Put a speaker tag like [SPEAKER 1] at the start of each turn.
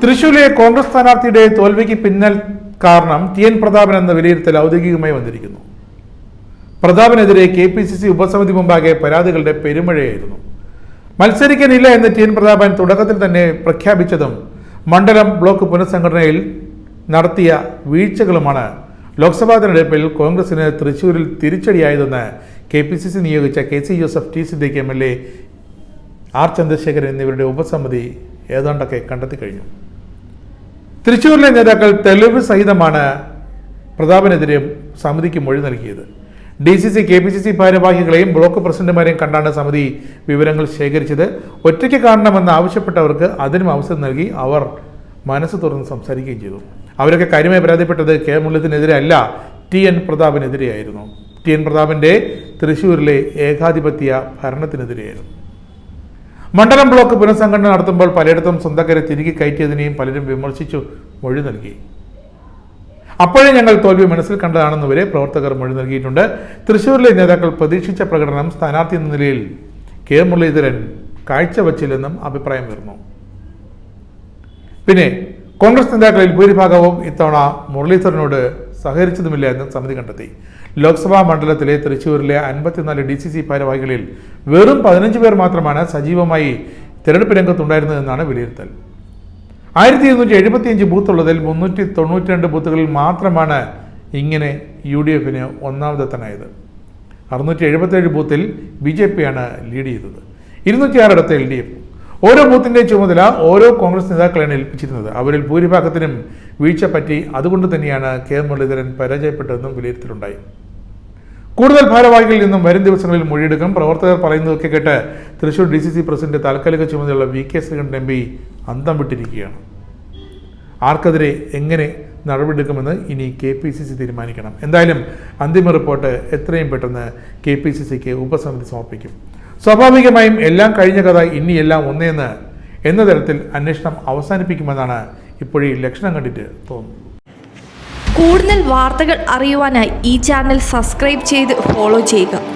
[SPEAKER 1] തൃശൂരിലെ കോൺഗ്രസ് സ്ഥാനാർത്ഥിയുടെ തോൽവിക്ക് പിന്നൽ കാരണം ടി എൻ പ്രതാപൻ എന്ന വിലയിരുത്തൽ ഔദ്യോഗികമായി വന്നിരിക്കുന്നു. പ്രതാപനെതിരെ കെ പി സി സി ഉപസമിതി മുമ്പാകെ പരാതികളുടെ പെരുമഴയായിരുന്നു. മത്സരിക്കാനില്ല എന്ന് ടി എൻ പ്രതാപൻ തുടക്കത്തിൽ തന്നെ പ്രഖ്യാപിച്ചതും മണ്ഡലം ബ്ലോക്ക് പുനഃസംഘടനയിൽ നടത്തിയ വീഴ്ചകളുമാണ് ലോക്സഭാ തെരഞ്ഞെടുപ്പിൽ കോൺഗ്രസിന് തൃശൂരിൽ തിരിച്ചടിയായതെന്ന് കെ പി സി സി നിയോഗിച്ച K C Joseph T Siddique M L A R Chandrasekharan എന്നിവരുടെ ഉപസമിതി ഏതാണ്ടൊക്കെ കണ്ടെത്തി കഴിഞ്ഞു. തൃശൂരിലെ നേതാക്കൾ തെളിവ് സഹിതമാണ് പ്രതാപനെതിരെ സമിതിക്ക് മൊഴി നൽകിയത്. D C C K P C C ഭാരവാഹികളെയും block പ്രസിഡന്റുമാരെയും കണ്ടാണ് സമിതി വിവരങ്ങൾ ശേഖരിച്ചത്. ഒറ്റയ്ക്ക് കാണണമെന്ന് ആവശ്യപ്പെട്ടവർക്ക് അതിനും അവസരം നൽകി അവർ മനസ്സ് തുറന്ന് സംസാരിക്കുകയും ചെയ്തു. അവരൊക്കെ കാര്യമായി പരാതിപ്പെട്ടത് കെ മുല്ലത്തിനെതിരെ അല്ല ടി എൻ പ്രതാപനെതിരെയായിരുന്നു. ടി എൻ പ്രതാപന്റെ തൃശൂരിലെ ഏകാധിപത്യ ഭരണത്തിനെതിരെയായിരുന്നു. മണ്ഡലം ബ്ലോക്ക് പുനഃസംഘടന നടത്തുമ്പോൾ പലയിടത്തും സ്വന്തക്കാരെ തിരികെ കയറ്റിയതിനെയും പലരും വിമർശിച്ചു മൊഴി നൽകി. അപ്പോഴേ ഞങ്ങൾ തോൽവി മനസ്സിൽ കണ്ടതാണെന്ന് വരെ പ്രവർത്തകർ മൊഴി നൽകിയിട്ടുണ്ട്. തൃശൂരിലെ നേതാക്കൾ പ്രതീക്ഷിച്ച പ്രകടനം സ്ഥാനാർത്ഥി എന്ന നിലയിൽ കെ മുരളീധരൻ കാഴ്ചവച്ചില്ലെന്നും അഭിപ്രായം വരുന്നു പിന്നെ കോൺഗ്രസ് നേതാക്കളിൽ ഭൂരിഭാഗവും ഇത്തവണ മുരളീധരനോട് സഹകരിച്ചതുമില്ല എന്ന് സമിതി കണ്ടെത്തി. ലോക്സഭാ മണ്ഡലത്തിലെ തൃശ്ശൂരിലെ അൻപത്തിനാല് ഡി സി സി ഭാരവാഹികളിൽ വെറും പതിനഞ്ച് പേർ മാത്രമാണ് സജീവമായി തിരഞ്ഞെടുപ്പ് രംഗത്തുണ്ടായിരുന്നതെന്നാണ് വിലയിരുത്തൽ. ആയിരത്തി ഇരുന്നൂറ്റി എഴുപത്തിയഞ്ച് ബൂത്തുള്ളതിൽ മുന്നൂറ്റി തൊണ്ണൂറ്റി രണ്ട് ബൂത്തുകളിൽ മാത്രമാണ് ഇങ്ങനെ യു ഡി എഫിന് ഒന്നാമതെത്താനായത്. അറുന്നൂറ്റി എഴുപത്തേഴ് ബൂത്തിൽ ബി ജെ പിയാണ് ലീഡ് ചെയ്തത്. ഇരുന്നൂറ്റിയാറിടത്ത് എൽ ഡി എഫ്. ഓരോ ബൂത്തിന്റെ ചുമതല ഓരോ കോൺഗ്രസ് നേതാക്കളാണ് ഏൽപ്പിച്ചിരുന്നത്. അവരിൽ ഭൂരിഭാഗത്തിനും വീഴ്ച പറ്റി അതുകൊണ്ട് തന്നെയാണ് കെ മുരളീധരൻ പരാജയപ്പെട്ടതെന്നും വിലയിരുത്തലുണ്ടായി. കൂടുതൽ ഭാരവാഹികളിൽ നിന്നും വരും ദിവസങ്ങളിൽ മൊഴിയെടുക്കും. പ്രവർത്തകർ പറയുന്നതൊക്കെ കേട്ട് Thrissur D C C president താൽക്കാലിക ചുമതലയുള്ള V K Sreekandan M P അന്തം വിട്ടിരിക്കുകയാണ്. ആർക്കെതിരെ എങ്ങനെ നടപടിയെടുക്കുമെന്ന് ഇനി കെ പി സി സി തീരുമാനിക്കണം. എന്തായാലും അന്തിമ റിപ്പോർട്ട് എത്രയും പെട്ടെന്ന് കെ പി സി സിക്ക് ഉപസമിതി സമർപ്പിക്കും. സ്വാഭാവികമായും എല്ലാം കഴിഞ്ഞ കഥ ഇനി എല്ലാം ഒന്നേന്ന് എന്ന തരത്തിൽ അന്വേഷണം അവസാനിപ്പിക്കുമെന്നാണ് ഇപ്പോഴീ ലക്ഷണം കണ്ടിട്ട് തോന്നുന്നത്.
[SPEAKER 2] കൂടുതൽ വാർത്തകൾ അറിയുവാനായി ഈ ചാനൽ സബ്സ്ക്രൈബ് ചെയ്ത് ഫോളോ ചെയ്യുക.